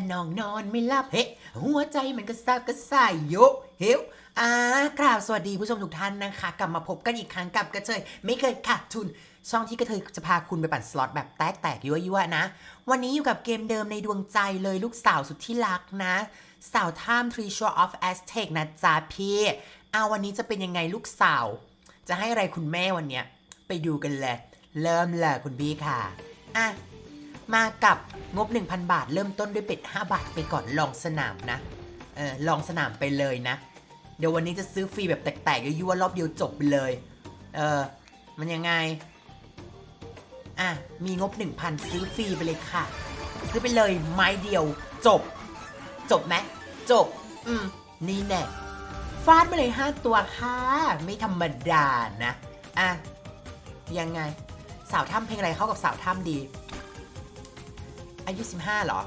อะนองนอนไม่หลับเฮ้หัวใจมันก็ซาบก็ส่ายโยเฮวอ่ากราบสวัสดีผู้ชมทุกท่านนะคะ กลับมาพบกันอีกครั้งกับกระเทยไม่เคยขาดทุน ช่องที่กระเทยจะพาคุณไปปั่นสล็อตแบบแตกแตกยั่วยั่วๆนะ วันนี้อยู่กับเกมเดิมในดวงใจเลยลูกสาวสุดที่รักนะ สาวท่าม Tree Shore of Aztec นะจ๊ะพี่เอาวันนี้จะเป็นยังไงลูกสาว จะให้อะไรคุณแม่วันเนี้ยไปดูกันเลย เริ่มเลยคุณพี่ค่ะอะ มากับงบ 1,000 บาท เริ่มต้นด้วยเป็ด 5 บาทไปก่อนลองสนามนะ เออลองสนามไปเลยนะ เดี๋ยววันนี้จะซื้อฟรีแบบแตกๆยั่วๆรอบเดียวจบไปเลย เออ มันยังไง อะ มีงบ 1,000 ซื้อฟรีไปเลยค่ะ ซื้อไปเลยไม้เดียวจบ จบไหมจบ อืม นี่แน่ฟาดมาเลยห้าตัวค่ะ ไม่ธรรมดานะ อะ ยังไง สาวถ้ำเพลงอะไรเข้ากับสาวถ้ำดี อายุ 15เหรอ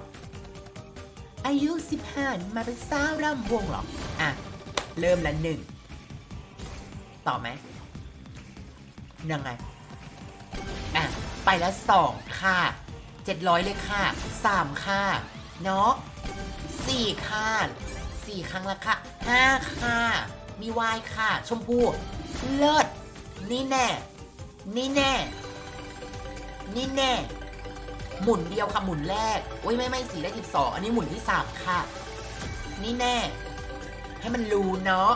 อายุ 15 มาเป็นสาวร่ำวงเหรอ อะ เริ่มละหนึ่ง ต่อไหมยังไง อะ ไปแล้วสองค่ะเจ็ดร้อยเลยค่ะสามค่ะ เนาะสี่ค่ะสี่ครั้งละค่ะห้าค่ะ มีวายค่ะ ชมพูเลิศนี่แน่ นี่แน่ นี่แน่ หมุนเดียวค่ะหมุนแรกโอ้ยไม่ไม่สี่ได้สิบสองอันนี้หมุนที่สามค่ะ นี่แน่ ให้มันรู้เนาะ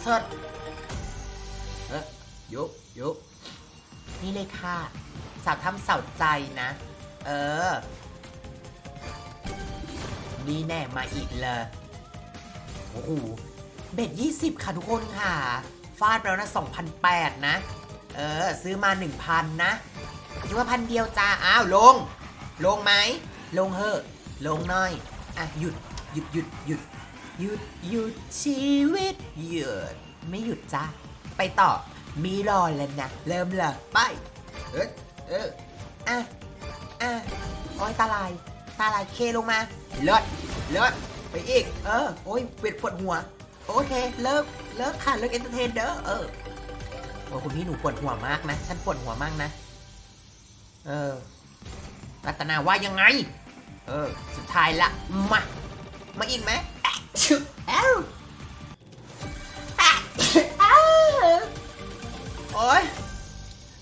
เชิดเออยุบยุบนี่เลยค่ะสาวทำเสาใจนะ เออ นี่แน่มาอีกเลยโอ้โหเบ็ดยี่สิบค่ะทุกคนค่ะ ฟาดแล้วนะ2,008นะ เออ ซื้อมา1,000นะ คิดว่าพันเดียวจ้า อ้าวลง ลงไหม ลงเฮอะลงน่อย อะหยุด หยุดหยุดหยุดหยุดหยุดชีวิตหยุดไม่หยุดจ้า ไปต่อ มีรอแล้วนะ เริ่มเลยไป เออเอออะอะโอ้ยตาลาย ตาลายเคลงมา เลิศเลิศไปอีก เออ โอ้ยเปวดปวดหัว โอเค เลิก เลิกค่ะ เลิกเอนเตอร์เทนเด้อ เออโอ้คุณพี่หนูปวดหัวมากนะ ฉันปวดหัวมากนะ เออ รัตนาว่ายังไง เออ สุดท้ายละ มา มาอีกไหมแอะชึเอ้าแอะเอ้าโอ้ย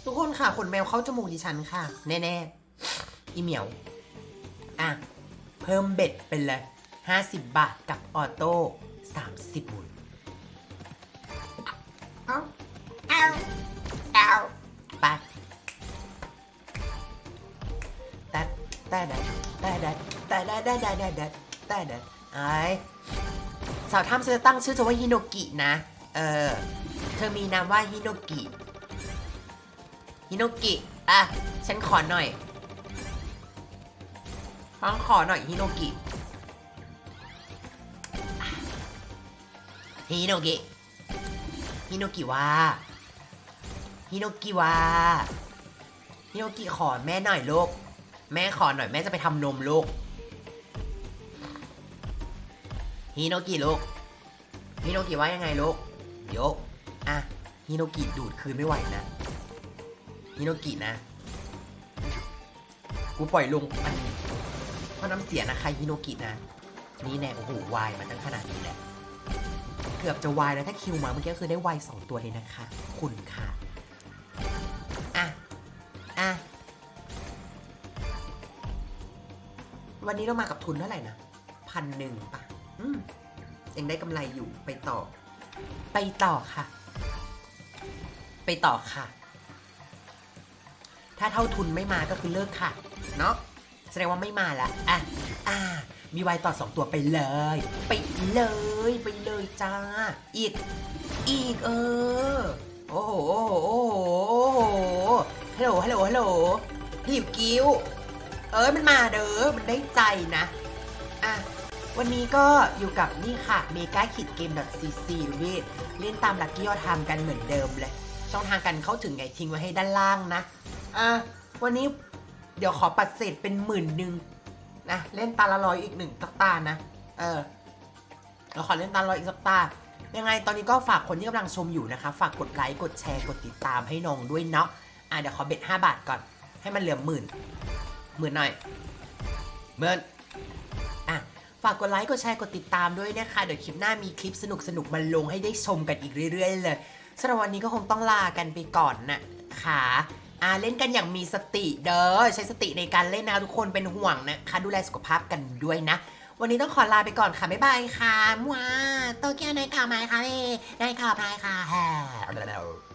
ทุกคนค่ะขนแมวเข้าจมูกดิฉันค่ะ แน่ๆ อีเหมียว อะ เพิ่มเบ็ดเป็นเลย50บาทกับออโต้30บุญเอ แต่ดัดแต่ดัดแต่ดัดแต่ดัดแต่ดัดแต่ดัดไอ้สาวถ้ำจะตั้งชื่อเธอว่าฮิโนกินะ เออ เธอมีนามว่าฮิโนกิฮิโนกิ อะ ฉันขอหน่อยฟังขอหน่อยฮิโนกิฮิโนกิฮิโนกิว่าฮิโนกิว่าฮิโนกิขอแม่หน่อยลูก แม่ขอหน่อยแม่จะไปทำนมลูกฮิโนกิลูกฮิโนกิว่ายังไงลูกโยกอะฮิโนกิดูดคืนไม่ไหวนะฮิโนกินะ กูปล่อยลงอันนี้เพราะน้ำเสียนะใคะฮิโนกินะ นี่แน่โอ้โหวายมาตั้งขนาดนี้แหละเกือบจะวายแล้วถ้าคิวมาเมื่อกี้ก็คือได้วายสองตัวเลยนะคะ คุณค่ะ วันนี้เรามากับทุนเท่าไหร่นะพันหนึ่งป่ะอืมยังได้กำไรอยู่ไปต่อ ไปต่อค่ะ ไปต่อค่ะ ถ้าเท่าทุนไม่มาก็คือเลิกค่ะ เนาะแสดงว่าไม่มาละอะอ่า มีไวต่อสองตัวไปเลย ไปเลย ไปเลยจ้า อีก อีกเออ โอ้โห โอ้โห โอ้โห ฮัลโหล ฮัลโหล ฮัลโหลหิวกิ้ว เอ้ยมันมาเด้อมันได้ใจนะ อะ วันนี้ก็อยู่กับนี่ค่ะเมกาคิดเกม .cc นี่เล่นตามลักกี้ยอดทำกันเหมือนเดิมเลย ช่องทางกันเข้าถึงไงทิ้งไว้ให้ด้านล่างนะ อะ วันนี้เดี๋ยวขอปัดเศษเป็นหมื่นหนึ่งนะ เล่นตาละร้อยอีกหนึ่งสักตานะ เออเราขอเล่นตาละร้อยอีกสักตายังไงตอนนี้ก็ฝากคนที่กำลังชมอยู่นะคะ ฝากกดไลค์ กดแชร์ กดติดตามให้น้องด้วยเนาะ อะเดี๋ยวขอเบ็ด5บาทก่อน ให้มันเหลือหมื่น หมื่นหน่อยหมื่นฝากกดไลค์กดแชร์กดติดตามด้วยนะคะ เดี๋ยวคลิปหน้ามีคลิปสนุกๆมาลงให้ได้ชมกันอีกเรื่อยๆเลยสำหรับวันนี้ก็คงต้องลากันไปก่อนนะคะอ่าเล่นกันอย่างมีสติเด้อใช้สติในการเล่นนะทุกคนเป็นห่วงนะคะดูแลสุขภาพกันด้วยนะ วันนี้ต้องขอลาไปก่อนค่ะ บ๊ายบายค่ะมัวโตเกียวในข่าวไหมคะพี่ในข่าวไหมค่ะ